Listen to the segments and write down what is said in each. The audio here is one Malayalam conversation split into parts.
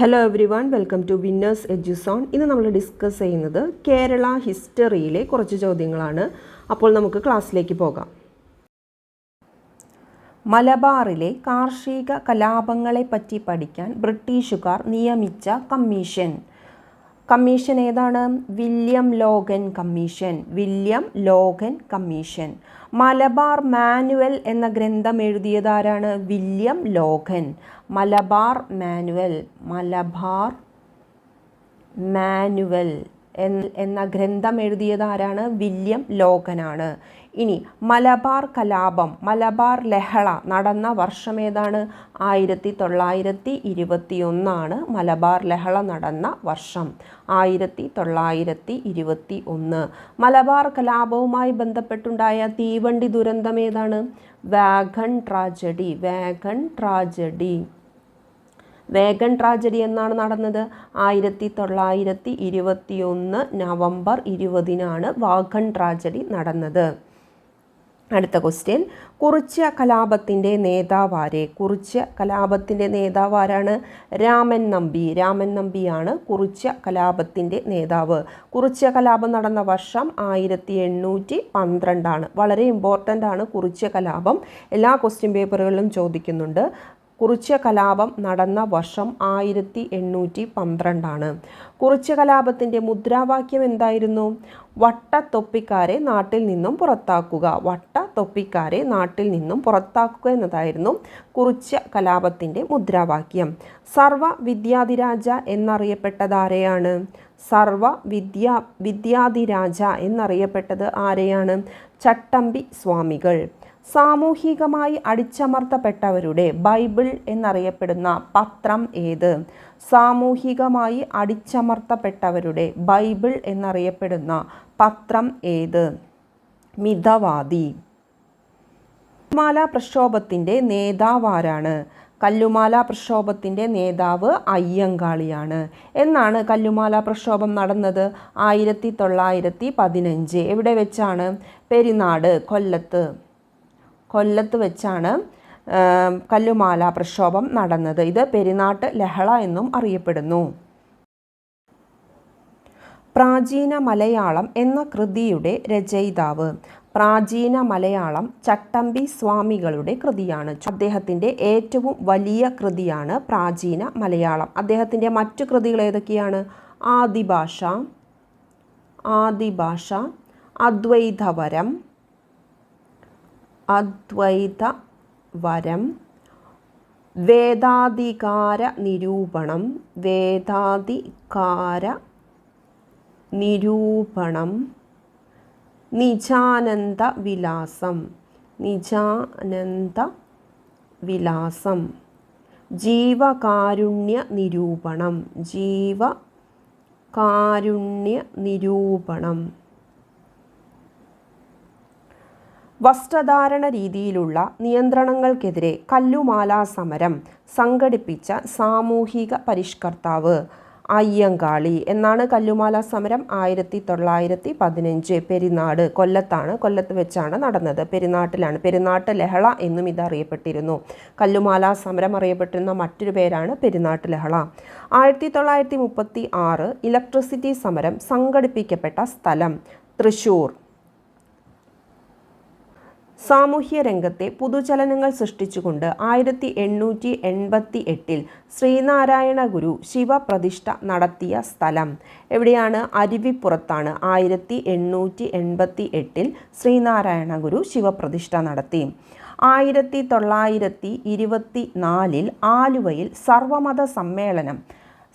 Hello everyone welcome to winners Eduzone ഇന്ന് നമ്മൾ ഡിസ്കസ് ചെയ്യുന്നത് കേരള ഹിസ്റ്ററിയിലെ കുറച്ച് ചോദ്യങ്ങളാണ്. അപ്പോൾ നമുക്ക് ക്ലാസ്സിലേക്ക് പോകാം. മലബാറിലെ കാർഷിക കലാപങ്ങളെപ്പറ്റി പഠിക്കാൻ ബ്രിട്ടീഷുകാർ നിയമിച്ച കമ്മീഷൻ. കമ്മീഷൻ ഏതാണ്? William Logan commission. William Logan commission. Malabar manual എന്ന ഗ്രന്ഥം എഴുതിയതാരാണ് William Logan. Malabar manual. Malabar manual എന്ന ഗ്രന്ഥം എഴുതിയത് ആരാണ്? വില്യം ലോഗനാണ്. ഇനി മലബാർ കലാപം മലബാർ ലഹള നടന്ന വർഷം ഏതാണ്? ആയിരത്തി തൊള്ളായിരത്തി ഇരുപത്തി ഒന്നാണ് മലബാർ ലഹള നടന്ന വർഷം. ആയിരത്തി തൊള്ളായിരത്തി ഇരുപത്തി ഒന്ന് മലബാർ കലാപവുമായി ബന്ധപ്പെട്ടുണ്ടായ തീവണ്ടി ദുരന്തം ഏതാണ്? Wagon tragedy wagon tragedy. Wagon tragedy എന്നാണ് നടന്നത്. ആയിരത്തി തൊള്ളായിരത്തി ഇരുപത്തിയൊന്ന് നവംബർ ഇരുപതിനാണ് വാഗൺ ട്രാജഡി നടന്നത്. അടുത്ത ക്വസ്റ്റ്യൻ കുറിച്ച കലാപത്തിന്റെ നേതാവാരെ? കുറിച്ച കലാപത്തിന്റെ നേതാവാരാണ് രാമൻ നമ്പി. രാമൻ നമ്പിയാണ് കുറിച്ച കലാപത്തിന്റെ നേതാവ്. കുറിച്ച കലാപം നടന്ന വർഷം ആയിരത്തി എണ്ണൂറ്റി പന്ത്രണ്ടാണ് വളരെ ഇമ്പോർട്ടന്റ് ആണ് കുറിച്ച കലാപം. എല്ലാ ക്വസ്റ്റ്യൻ പേപ്പറുകളിലും ചോദിക്കുന്നുണ്ട്. കുറിച്യ കലാപം നടന്ന വർഷം ആയിരത്തി എണ്ണൂറ്റി പന്ത്രണ്ടാണ് കുറിച്യ കലാപത്തിന്റെ മുദ്രാവാക്യം എന്തായിരുന്നു? വട്ടത്തൊപ്പിക്കാരെ നാട്ടിൽ നിന്നും പുറത്താക്കുക. വട്ട വട്ടത്തൊപ്പിക്കാരെ നാട്ടിൽ നിന്നും പുറത്താക്കുക എന്നതായിരുന്നു കുറിച്യ കലാപത്തിന്റെ മുദ്രാവാക്യം. സർവ വിദ്യാധിരാജ എന്നറിയപ്പെട്ടത് ആരെയാണ് സർവ വിദ്യാ വിദ്യാധിരാജ എന്നറിയപ്പെട്ടത് ആരെയാണ്? ചട്ടമ്പി സ്വാമികൾ. സാമൂഹികമായി അടിച്ചമർത്തപ്പെട്ടവരുടെ ബൈബിൾ എന്നറിയപ്പെടുന്ന പത്രം ഏത്? സാമൂഹികമായി അടിച്ചമർത്തപ്പെട്ടവരുടെ ബൈബിൾ എന്നറിയപ്പെടുന്ന പത്രം ഏത്? മിതവാദി. കല്ലുമാല പ്രക്ഷോഭത്തിന്റെ നേതാവാരാണ്. കല്ലുമാല പ്രക്ഷോഭത്തിന്റെ നേതാവ് അയ്യങ്കാളിയാണ്. എന്നാണ് കല്ലുമാല പ്രക്ഷോഭം നടന്നത്? ആയിരത്തി തൊള്ളായിരത്തി പതിനഞ്ച്. എവിടെ വെച്ചാണ്? പെരിനാട് കൊല്ലത്ത്. കൊല്ലത്ത് വെച്ചാണ് കല്ലുമാല പ്രക്ഷോഭം നടന്നത്. ഇത് പെരിനാട്ട് ലഹള എന്നും അറിയപ്പെടുന്നു. പ്രാചീന മലയാളം എന്ന കൃതിയുടെ രചയിതാവ്. പ്രാചീന മലയാളം ചട്ടമ്പി സ്വാമികളുടെ കൃതിയാണ്. അദ്ദേഹത്തിന്റെ ഏറ്റവും വലിയ കൃതിയാണ് പ്രാചീന മലയാളം. അദ്ദേഹത്തിന്റെ മറ്റു കൃതികൾ ഏതൊക്കെയാണ്? ആദിഭാഷ ആദിഭാഷ അദ്വൈതവരം അദ്വൈത വരം വേദാധികാര നിരൂപണം വേദാധികാര നിരൂപണം നിജാനന്ദ വിലാസം നിജാനന്ദ വിലാസം ജീവകാരുണ്യ നിരൂപണം ജീവകാരുണ്യ നിരൂപണം വസ്ത്രധാരണ രീതിയിലുള്ള നിയന്ത്രണങ്ങൾക്കെതിരെ കല്ലുമാല സമരം സംഘടിപ്പിച്ച സാമൂഹിക പരിഷ്കർത്താവ് അയ്യങ്കാളി എന്നാണ് കല്ലുമാല സമരം ആയിരത്തി തൊള്ളായിരത്തി പതിനഞ്ച് പെരിനാട് കൊല്ലത്താണ്. കൊല്ലത്ത് വെച്ചാണ് നടന്നത്. പെരിനാട്ടിലാണ്. പെരിനാട്ട് ലഹള എന്നും ഇത് അറിയപ്പെട്ടിരുന്നു കല്ലുമാല സമരം അറിയപ്പെട്ടിരുന്ന മറ്റൊരു പേരാണ് പെരിനാട്ട് ലഹള. ആയിരത്തി തൊള്ളായിരത്തി മുപ്പത്തി ആറ് ഇലക്ട്രിസിറ്റി സമരം സംഘടിപ്പിക്കപ്പെട്ട സ്ഥലം തൃശൂർ. സാമൂഹ്യ രംഗത്തെ പുതുചലനങ്ങൾ സൃഷ്ടിച്ചുകൊണ്ട് ആയിരത്തി എണ്ണൂറ്റി എൺപത്തി എട്ടിൽ ശ്രീനാരായണ ഗുരു ശിവപ്രതിഷ്ഠ നടത്തിയ സ്ഥലം. എവിടെയാണ്? അരുവിപ്പുറത്താണ്. ആയിരത്തി എണ്ണൂറ്റി എൺപത്തി എട്ടിൽ ശ്രീനാരായണ ഗുരു ശിവപ്രതിഷ്ഠ നടത്തി. ആയിരത്തി തൊള്ളായിരത്തി ഇരുപത്തി നാലിൽ ആലുവയിൽ സർവമത സമ്മേളനം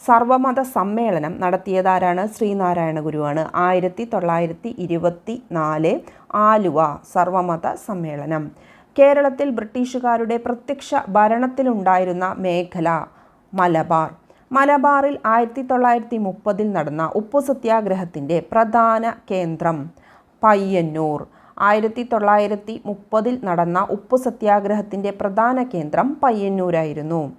സർവമത സമ്മേളനം നടത്തിയതാരാണ് ശ്രീനാരായണ ഗുരുവാണ്. ആയിരത്തി തൊള്ളായിരത്തി ഇരുപത്തി നാല് ആലുവ സർവമത സമ്മേളനം. കേരളത്തിൽ ബ്രിട്ടീഷുകാരുടെ പ്രത്യക്ഷ ഭരണത്തിലുണ്ടായിരുന്ന മേഖല മലബാർ. മലബാറിൽ ആയിരത്തി തൊള്ളായിരത്തി മുപ്പതിൽ നടന്ന ഉപ്പു സത്യാഗ്രഹത്തിന്റെ പ്രധാന കേന്ദ്രം പയ്യന്നൂർ. ആയിരത്തി തൊള്ളായിരത്തി മുപ്പതിൽ നടന്ന ഉപ്പു സത്യാഗ്രഹത്തിന്റെ പ്രധാന കേന്ദ്രം പയ്യന്നൂരായിരുന്നു.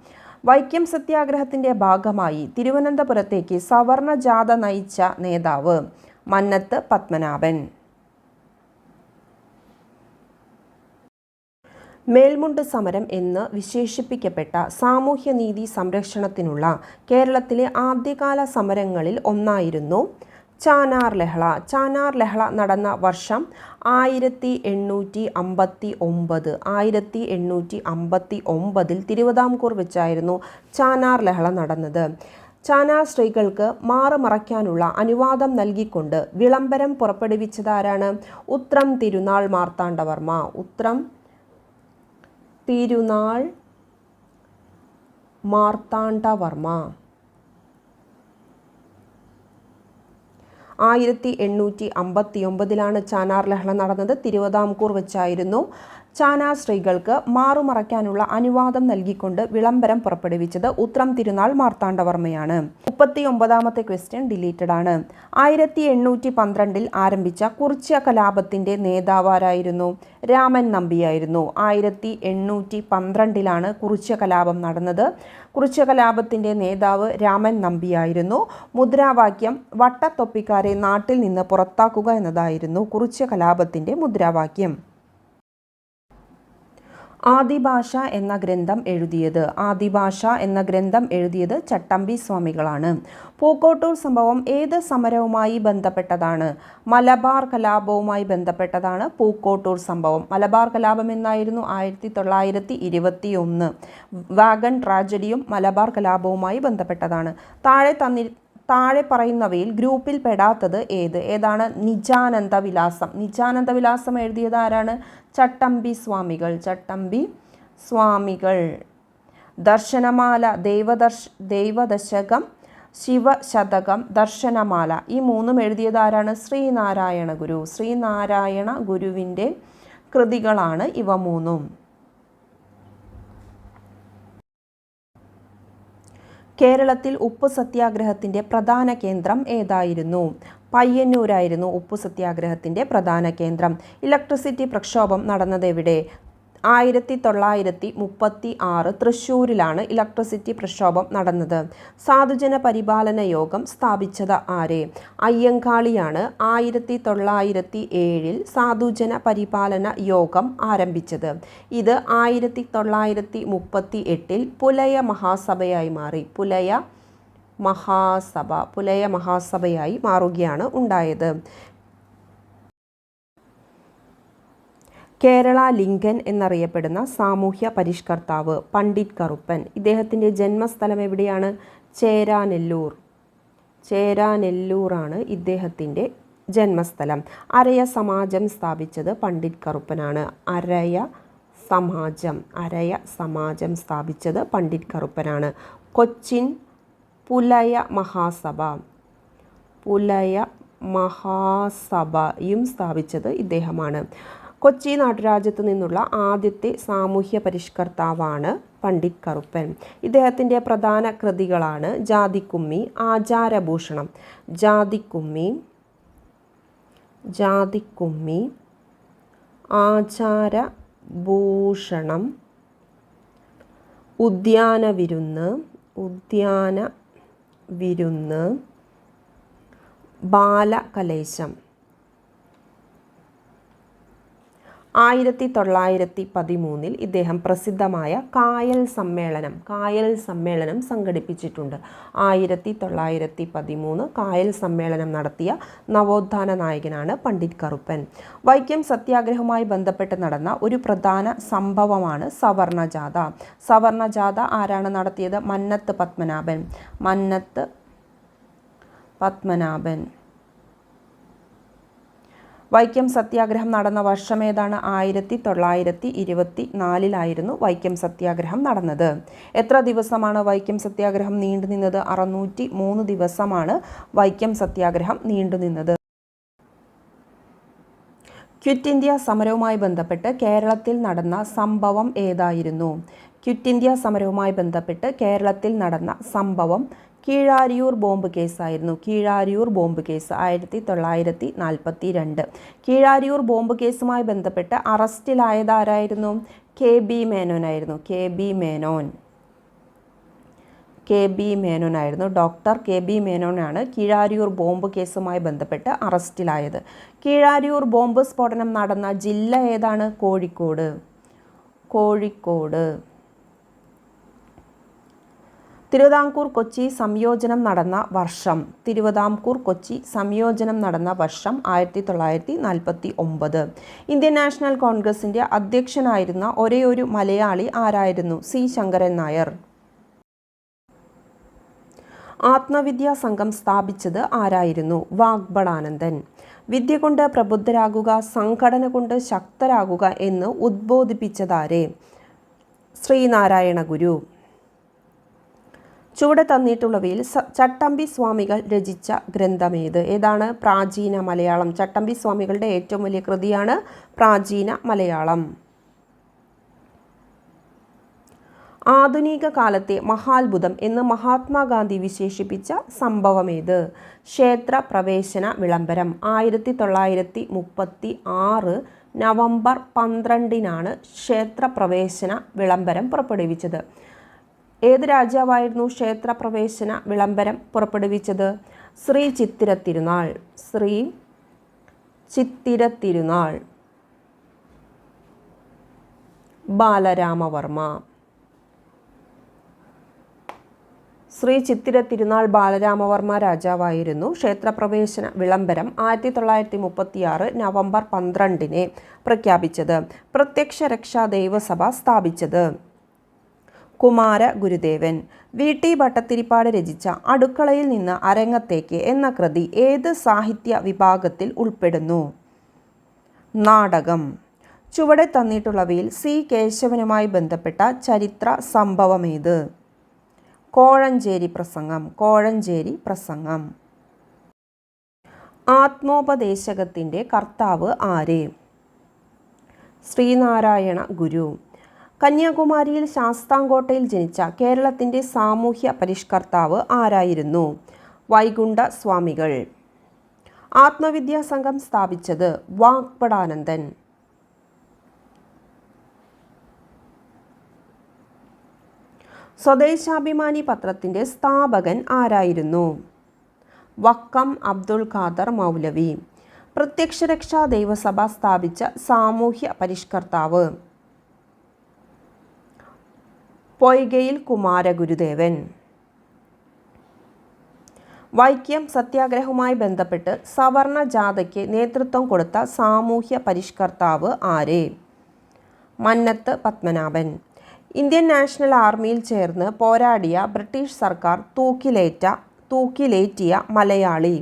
വൈക്കം സത്യാഗ്രഹത്തിന്റെ ഭാഗമായി തിരുവനന്തപുരത്തേക്ക് സവർണ ജാഥ നയിച്ച നേതാവ് മന്നത്ത് പത്മനാഭൻ. മേൽമുണ്ട് സമരം എന്ന് വിശേഷിപ്പിക്കപ്പെട്ട സാമൂഹ്യനീതി സംരക്ഷണത്തിനുള്ള കേരളത്തിലെ ആദ്യകാല സമരങ്ങളിൽ ഒന്നായിരുന്നു ചാനാർ ലഹള. ചാനാർ ലഹള നടന്ന വർഷം ആയിരത്തി എണ്ണൂറ്റി അമ്പത്തി ഒമ്പത് ആയിരത്തി എണ്ണൂറ്റി അമ്പത്തി ഒമ്പതിൽ തിരുവിതാംകൂർ വെച്ചായിരുന്നു ചാനാർ ലഹള നടന്നത്. ചാനാർ സ്ത്രീകൾക്ക് മാറുമറയ്ക്കാനുള്ള അനുവാദം നൽകിക്കൊണ്ട് വിളംബരം പുറപ്പെടുവിച്ചതാരാണ് ഉത്രം തിരുനാൾ മാർത്താണ്ഡവർമ്മ. ഉത്രം തിരുനാൾ മാർത്താണ്ഡവർമ്മ. ആയിരത്തി എണ്ണൂറ്റി അമ്പത്തി ഒമ്പതിലാണ് ചാനാർ ലഹള നടന്നത്. തിരുവിതാംകൂർ വെച്ചായിരുന്നു ചാനാർ സ്ത്രീകൾക്ക് മാറുമറയ്ക്കാനുള്ള അനുവാദം നൽകിക്കൊണ്ട് വിളംബരം പുറപ്പെടുവിച്ചത് ഉത്രം തിരുനാൾ മാർത്താണ്ഡവർമ്മയാണ്. മുപ്പത്തി ഒമ്പതാമത്തെ ക്വസ്റ്റ്യൻ ഡിലീറ്റഡ് ആണ്. ആയിരത്തി എണ്ണൂറ്റി പന്ത്രണ്ടിൽ ആരംഭിച്ച കുറിച്യ കലാപത്തിന്റെ നേതാവാരായിരുന്നു രാമൻ നമ്പിയായിരുന്നു. ആയിരത്തി എണ്ണൂറ്റി പന്ത്രണ്ടിലാണ് കുറിച്യ കലാപം നടന്നത്. കുറിച്യ കലാപത്തിന്റെ നേതാവ് രാമൻ നമ്പിയായിരുന്നു. മുദ്രാവാക്യം വട്ടത്തൊപ്പിക്കാരെ നാട്ടിൽ നിന്ന് പുറത്താക്കുക എന്നതായിരുന്നു കുറിച്യ കലാപത്തിന്റെ മുദ്രാവാക്യം. ആദിഭാഷ എന്ന ഗ്രന്ഥം എഴുതിയത്. ആദിഭാഷ എന്ന ഗ്രന്ഥം എഴുതിയത് ചട്ടമ്പി സ്വാമികളാണ്. പൂക്കോട്ടൂർ സംഭവം ഏത് സമരവുമായി ബന്ധപ്പെട്ടതാണ്? മലബാർ കലാപവുമായി ബന്ധപ്പെട്ടതാണ് പൂക്കോട്ടൂർ സംഭവം. മലബാർ കലാപം എന്നായിരുന്നു ആയിരത്തി തൊള്ളായിരത്തി ഇരുപത്തി ഒന്ന് വാഗൺ ട്രാജഡിയും മലബാർ കലാപവുമായി ബന്ധപ്പെട്ടതാണ്. താഴെ തന്നി താഴെ പറയുന്നവയിൽ ഗ്രൂപ്പിൽ പെടാത്തത് ഏത്? ഏതാണ്? നിജാനന്ദ വിലാസം നിജാനന്ദ വിലാസം എഴുതിയത് ആരാണ്? ചട്ടമ്പി സ്വാമികൾ. ചട്ടമ്പി സ്വാമികൾ. ദർശനമാല ദൈവദർശ ദൈവദശകം ശിവശതകം ദർശനമാല. ഈ മൂന്നും എഴുതിയത് ആരാണ്? ശ്രീനാരായണ ഗുരു. ശ്രീനാരായണ ഗുരുവിന്റെ കൃതികളാണ് ഇവ മൂന്നും. കേരളത്തിൽ ഉപ്പ് സത്യാഗ്രഹത്തിന്റെ പ്രധാന കേന്ദ്രം ഏതായിരുന്നു? പയ്യന്നൂരായിരുന്നു ഉപ്പ് സത്യാഗ്രഹത്തിന്റെ പ്രധാന കേന്ദ്രം. ഇലക്ട്രിസിറ്റി പ്രക്ഷോഭം നടന്നതെവിടെ? ആയിരത്തി തൊള്ളായിരത്തി മുപ്പത്തി ആറ് തൃശ്ശൂരിലാണ് ഇലക്ട്രിസിറ്റി പ്രക്ഷോഭം നടന്നത്. സാധുജന പരിപാലന യോഗം സ്ഥാപിച്ചത് ആരെ? അയ്യങ്കാളിയാണ്. ആയിരത്തി തൊള്ളായിരത്തി ഏഴിൽ സാധുജന പരിപാലന യോഗം ആരംഭിച്ചത്. ഇത് ആയിരത്തി തൊള്ളായിരത്തി മുപ്പത്തി എട്ടിൽ പുലയ മഹാസഭയായി മാറി. പുലയ മഹാസഭ പുലയ മഹാസഭയായി മാറുകയാണ് ഉണ്ടായത്. കേരള ലിംഗൻ എന്നറിയപ്പെടുന്ന സാമൂഹ്യ പരിഷ്കർത്താവ് പണ്ഡിറ്റ് കറുപ്പൻ. ഇദ്ദേഹത്തിന്റെ ജന്മസ്ഥലം എവിടെയാണ്? ചേരാനെല്ലൂർ. ചേരാനെല്ലൂറാണ് ഇദ്ദേഹത്തിന്റെ ജന്മസ്ഥലം. അരയ സമാജം സ്ഥാപിച്ചത് പണ്ഡിറ്റ് കറുപ്പനാണ്. അരയ സമാജം. അരയ സമാജം സ്ഥാപിച്ചത് പണ്ഡിറ്റ് കറുപ്പനാണ്. കൊച്ചിൻ പുലയ മഹാസഭ. പുലയ മഹാസഭയും സ്ഥാപിച്ചത് ഇദ്ദേഹമാണ്. കൊച്ചി നാട്ടുരാജ്യത്തു നിന്നുള്ള ആദ്യത്തെ സാമൂഹ്യ പരിഷ്കർത്താവാണ് പണ്ഡിറ്റ് കറുപ്പൻ. ഇദ്ദേഹത്തിന്റെ പ്രധാന കൃതികളാണ് ജാതിക്കുമ്മി ആചാരഭൂഷണം. ജാതിക്കുമ്മി ജാതിക്കുമ്മി ആചാരഭൂഷണം ഉദ്യാന വിരുന്ന് ഉദ്യാന വിരുന്ന് ബാലകലേശം. ആയിരത്തി തൊള്ളായിരത്തി പതിമൂന്നിൽ ഇദ്ദേഹം പ്രസിദ്ധമായ കായൽ സമ്മേളനം കായൽ സമ്മേളനം സംഘടിപ്പിച്ചിട്ടുണ്ട്. ആയിരത്തി തൊള്ളായിരത്തി പതിമൂന്ന് കായൽ സമ്മേളനം നടത്തിയ നവോത്ഥാന നായകനാണ് പണ്ഡിറ്റ് കറുപ്പൻ. വൈക്കം സത്യാഗ്രഹവുമായി ബന്ധപ്പെട്ട് നടന്ന ഒരു പ്രധാന സംഭവമാണ് സവർണജാഥ. സവർണജാഥ ആരാണ് നടത്തിയത്? മന്നത്ത് പത്മനാഭൻ. മന്നത്ത് പത്മനാഭൻ. വൈക്കം സത്യാഗ്രഹം നടന്ന വർഷം ഏതാണ്? ആയിരത്തി തൊള്ളായിരത്തി ഇരുപത്തി നാലിലായിരുന്നു വൈക്കം സത്യാഗ്രഹം നടന്നത്. എത്ര ദിവസമാണ് വൈക്കം സത്യാഗ്രഹം നീണ്ടുനിന്നത് അറുന്നൂറ്റി മൂന്ന് ദിവസമാണ് വൈക്കം സത്യാഗ്രഹം നീണ്ടുനിന്നത് ക്വിറ്റ് ഇന്ത്യ സമരവുമായി ബന്ധപ്പെട്ട് കേരളത്തിൽ നടന്ന സംഭവം ഏതായിരുന്നു? ക്വിറ്റ് ഇന്ത്യ സമരവുമായി ബന്ധപ്പെട്ട് കേരളത്തിൽ നടന്ന സംഭവം കീഴാരിയൂർ ബോംബ് കേസായിരുന്നു. കീഴാരിയൂർ ബോംബ് കേസ് ആയിരത്തി തൊള്ളായിരത്തി നാൽപ്പത്തി രണ്ട് കീഴാരിയൂർ ബോംബ് കേസുമായി ബന്ധപ്പെട്ട് അറസ്റ്റിലായതാരായിരുന്നു? K B മേനോനായിരുന്നു. K B Menon. K B മേനോനായിരുന്നു. Doctor K B മേനോനാണ് കീഴാരിയൂർ ബോംബ് കേസുമായി ബന്ധപ്പെട്ട് അറസ്റ്റിലായത്. കീഴാരിയൂർ ബോംബ് സ്ഫോടനം നടന്ന ജില്ല ഏതാണ്? കോഴിക്കോട്. കോഴിക്കോട്. തിരുവിതാംകൂർ കൊച്ചി സംയോജനം നടന്ന വർഷം. തിരുവിതാംകൂർ കൊച്ചി സംയോജനം നടന്ന വർഷം ആയിരത്തി തൊള്ളായിരത്തി നാൽപ്പത്തി ഒമ്പത് ഇന്ത്യൻ നാഷണൽ കോൺഗ്രസിന്റെ അധ്യക്ഷനായിരുന്ന ഒരേയൊരു മലയാളി ആരായിരുന്നു? സി. ശങ്കരൻ നായർ. ആത്മവിദ്യാ സംഘം സ്ഥാപിച്ചത് ആരായിരുന്നു? വാഗ്ബടാനന്ദൻ വിദ്യ കൊണ്ട് പ്രബുദ്ധരാകുക സംഘടന കൊണ്ട് ശക്തരാകുക എന്ന് ഉദ്ബോധിപ്പിച്ചതാരെ? ശ്രീനാരായണ ഗുരു ചുവടെ തന്നിട്ടുള്ളവയിൽ ചട്ടമ്പി സ്വാമികൾ രചിച്ച ഗ്രന്ഥമേത്. ഏതാണ്? പ്രാചീന മലയാളം. ചട്ടമ്പി സ്വാമികളുടെ ഏറ്റവും വലിയ കൃതിയാണ് പ്രാചീന മലയാളം. ആധുനിക കാലത്തെ മഹാത്ഭുതം എന്ന് മഹാത്മാഗാന്ധി വിശേഷിപ്പിച്ച സംഭവമേത്? ക്ഷേത്ര പ്രവേശന വിളംബരം. ആയിരത്തി തൊള്ളായിരത്തി മുപ്പത്തി ആറ് നവംബർ പന്ത്രണ്ടിനാണ് ക്ഷേത്ര പ്രവേശന വിളംബരം പുറപ്പെടുവിച്ചത്. ഏത് രാജാവായിരുന്നു ക്ഷേത്രപ്രവേശന വിളംബരം പുറപ്പെടുവിച്ചത്? ശ്രീ ചിത്തിര തിരുനാൾ ശ്രീ ചിത്തിര തിരുനാൾ ബാലരാമവർമ്മ. ശ്രീ ചിത്തിര തിരുനാൾ ബാലരാമവർമ്മ രാജാവായിരുന്നു ക്ഷേത്രപ്രവേശന വിളംബരം ആയിരത്തി തൊള്ളായിരത്തി മുപ്പത്തിയാറ് നവംബർ പന്ത്രണ്ടിന് പ്രഖ്യാപിച്ചത്. പ്രത്യക്ഷ രക്ഷാ ദൈവസഭ സ്ഥാപിച്ചത്. കുമാര ഗുരുദേവൻ. വി ടി ഭട്ടത്തിരിപ്പാട് രചിച്ച അടുക്കളയിൽ നിന്ന് അരങ്ങത്തേക്ക് എന്ന കൃതി ഏത് സാഹിത്യ വിഭാഗത്തിൽ ഉൾപ്പെടുന്നു? നാടകം. ചുവടെ തന്നിട്ടുള്ളവയിൽ സി. കേശവനുമായി ബന്ധപ്പെട്ട ചരിത്ര സംഭവമേത്? കോഴഞ്ചേരി പ്രസംഗം കോഴഞ്ചേരി പ്രസംഗം. ആത്മോപദേശകത്തിന്റെ കർത്താവ് ആര്? ശ്രീനാരായണ ഗുരു. കന്യാകുമാരിയിൽ ശാസ്താംകോട്ടയിൽ ജനിച്ച കേരളത്തിന്റെ സാമൂഹ്യ പരിഷ്കർത്താവ് ആരായിരുന്നു? വൈകുണ്ഠ സ്വാമികൾ. ആത്മവിദ്യാ സംഘം സ്ഥാപിച്ചത് വാഗ്പടാനന്ദൻ സ്വദേശാഭിമാനി പത്രത്തിന്റെ സ്ഥാപകൻ ആരായിരുന്നു? വക്കം അബ്ദുൾ ഖാദർ മൗലവി. പ്രത്യക്ഷരക്ഷാ ദൈവസഭ സ്ഥാപിച്ച സാമൂഹ്യ പരിഷ്കർത്താവ്. പൊയ്കയിൽ കുമാരഗുരുദേവൻ വൈക്കം സത്യാഗ്രഹവുമായി ബന്ധപ്പെട്ട് സവർണ ജാഥയ്ക്ക് നേതൃത്വം കൊടുത്ത സാമൂഹ്യ പരിഷ്കർത്താവ് ആര്? മന്നത്ത് പത്മനാഭൻ. ഇന്ത്യൻ നാഷണൽ ആർമിയിൽ ചേർന്ന് പോരാടിയ ബ്രിട്ടീഷ് സർക്കാർ തൂക്കിലേറ്റ തൂക്കിലേറ്റിയ മലയാളി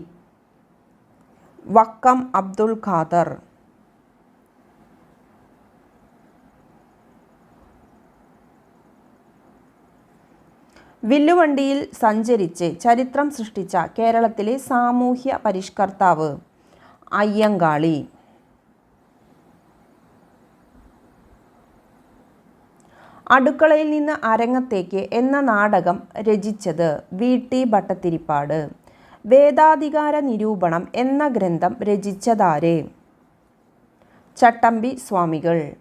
വക്കം അബ്ദുൾ ഖാദർ. വില്ലുവണ്ടിയിൽ സഞ്ചരിച്ച് ചരിത്രം സൃഷ്ടിച്ച കേരളത്തിലെ സാമൂഹ്യ പരിഷ്കർത്താവ് അയ്യങ്കാളി. അടുക്കളയിൽ നിന്ന് അരങ്ങത്തേക്ക് എന്ന നാടകം രചിച്ചത് വി. ടി. ഭട്ടത്തിരിപ്പാട് വേദാധികാര നിരൂപണം എന്ന ഗ്രന്ഥം രചിച്ചതാരെ? ചട്ടമ്പി സ്വാമികൾ.